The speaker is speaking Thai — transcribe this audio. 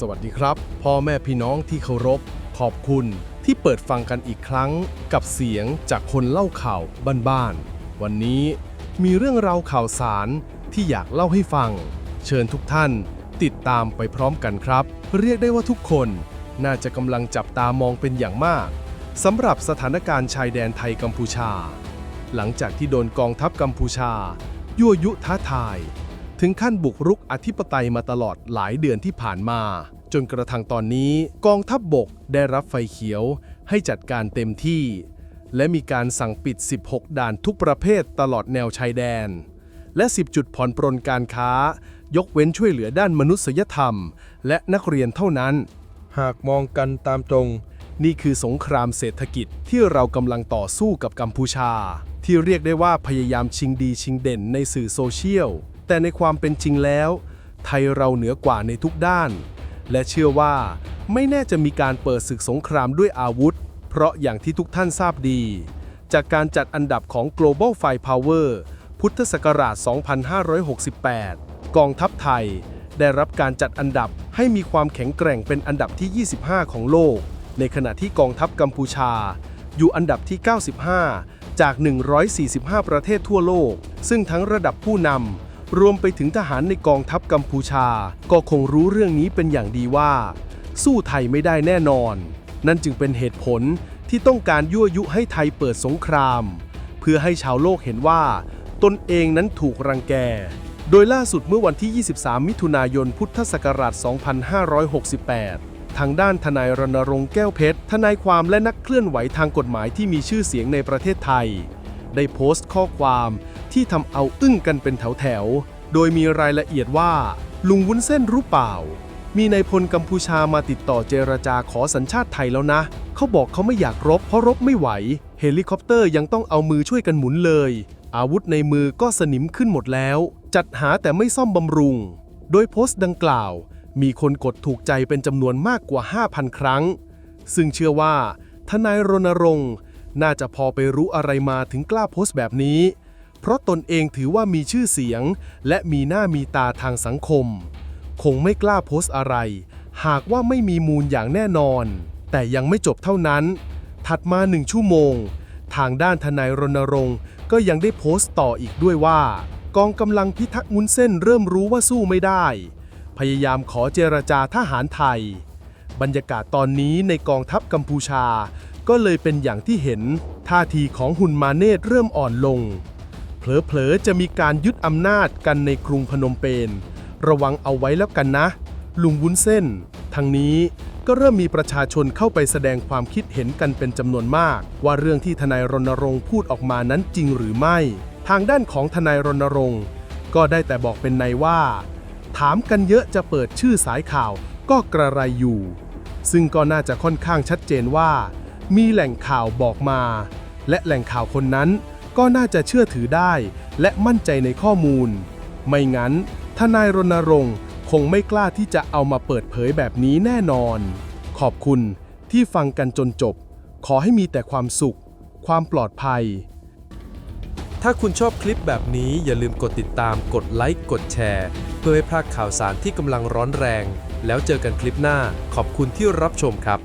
สวัสดีครับ พ่อแม่พี่น้องที่เคารพ ขอบคุณที่เปิดฟังกันอีกครั้งกับเสียงจากคนเล่าข่าวบ้านๆวันนี้มีเรื่องราวข่าวสารที่อยากเล่าให้ฟัง เชิญทุกท่านติดตามไปพร้อมกันครับ เรียกได้ว่าทุกคนน่าจะกำลังจับตามองเป็นอย่างมากสำหรับสถานการณ์ชายแดนไทยกัมพูชา หลังจากที่โดนกองทัพกัมพูชา ยั่วยุท้าทาย ถึงขั้นบุกรุกอธิปไตยมาตลอดหลายเดือนที่ผ่านมา จนกระทั่งตอนนี้กองทัพบบกได้รับไฟเขียวให้จัดการเต็มที่ และมีการสั่งปิด 16 ด่านทุกประเภทตลอดแนวชายแดน และ 10 จุดผ่อนปรนการค้า ยกเว้นช่วยเหลือด้านมนุษยธรรม และนักเรียนเท่านั้น หากมองกันตามตรง นี่คือสงครามเศรษฐกิจที่เรากำลังต่อสู้กับกัมพูชา ที่เรียกได้ว่าพยายามชิงดีชิงเด่นในสื่อโซเชียลแต่ในความเป็นจริงแล้ว ไทยเราเหนือกว่าในทุกด้าน และเชื่อว่าไม่แน่จะมีการเปิดศึกสงครามด้วยอาวุธ เพราะอย่างที่ทุกท่านทราบดี จากการจัดอันดับของ Global Firepower พุทธศักราช 2568 กองทัพไทย ได้รับการจัดอันดับให้มีความแข็งแกร่งเป็นอันดับที่ 25 ของโลก ในขณะที่กองทัพกัมพูชา อยู่อันดับที่ 95 จาก 145 ประเทศทั่วโลก ซึ่งทั้งระดับผู้นำ รวมไปถึงทหารในกองทัพกัมพูชา ก็คงรู้เรื่องนี้เป็นอย่างดีว่า สู้ไทยไม่ได้แน่นอน นั่นจึงเป็นเหตุผลที่ต้องการยั่วยุให้ไทยเปิดสงคราม เพื่อให้ชาวโลกเห็นว่า ตนเองนั้นถูกรังแก โดยล่าสุดเมื่อวันที่ 23 มิถุนายนพุทธศักราช 2568ทางด้านทนายรณรงค์แก้วเพชร ทนายความและนักเคลื่อนไหวทางกฎหมายที่มีชื่อเสียงในประเทศไทย ได้โพสต์ข้อความ ที่ทำเอาอึ้งกันเป็นแถวๆ โดยมีรายละเอียดว่า ลุงวุ้นเส้นรู้เปล่า มีนายพลกัมพูชามาติดต่อเจรจาขอสัญชาติไทยแล้วนะ เขาบอกเขาไม่อยากรบเพราะรบไม่ไหว เฮลิคอปเตอร์ยังต้องเอามือช่วยกันหมุนเลย อาวุธในมือก็สนิมขึ้นหมดแล้ว จัดหาแต่ไม่ซ่อมบำรุง โดยโพสต์ดังกล่าว มีคนกดถูกใจเป็นจำนวนมากกว่า 5,000 ครั้ง ซึ่งเชื่อว่าทนายรณรงค์น่าจะพอไปรู้อะไรมาถึงกล้าโพสต์แบบนี้ เพราะตนเองถือว่ามีชื่อเสียง และมีหน้ามีตาทางสังคม คงไม่กล้าโพสต์อะไร หากว่าไม่มีมูลอย่างแน่นอน แต่ยังไม่จบเท่านั้น ถัดมาหนึ่งชั่วโมง ทางด้านทนายรณรงค์ ก็ยังได้โพสต์ต่ออีกด้วยว่า กองกำลังพิทักษ์มุนเส้นเริ่มรู้ว่าสู้ไม่ได้ พยายามขอเจรจาทหารไทย บรรยากาศตอนนี้ในกองทัพกัมพูชา ก็เลยเป็นอย่างที่เห็นท่าทีของหุนมาเนตเริ่มอ่อนลง เผลอๆจะมีการยึดอำนาจกันในกรุงพนมเปญระวังเอาไว้แล้วกันนะ ลุงวุ้นเส้นทางนี้ก็เริ่มมีประชาชนเข้าไปแสดงความคิดเห็นกันเป็นจำนวนมาก ว่าเรื่องที่ทนายรณรงค์พูดออกมานั้นจริงหรือไม่ ทางด้านของทนายรณรงค์ ก็ได้แต่บอกเป็นในว่า ถามกันเยอะจะเปิดชื่อสายข่าวก็กระไรอยู่ ซึ่งก็น่าจะค่อนข้างชัดเจนว่า มีแหล่งข่าวบอกมา และแหล่งข่าวคนนั้น ก็น่าจะเชื่อถือได้และมั่นใจในข้อมูล ไม่งั้นทนายรณรงค์คงไม่กล้าที่จะเอามาเปิดเผยแบบนี้แน่นอน ขอบคุณที่ฟังกันจนจบ ขอให้มีแต่ความสุข ความปลอดภัย ถ้าคุณชอบคลิปแบบนี้อย่าลืมกดติดตาม กดไลค์ กดแชร์ เพื่อไม่พลาดข่าวสารที่กำลังร้อนแรง แล้วเจอกันคลิปหน้า ขอบคุณที่รับชมครับ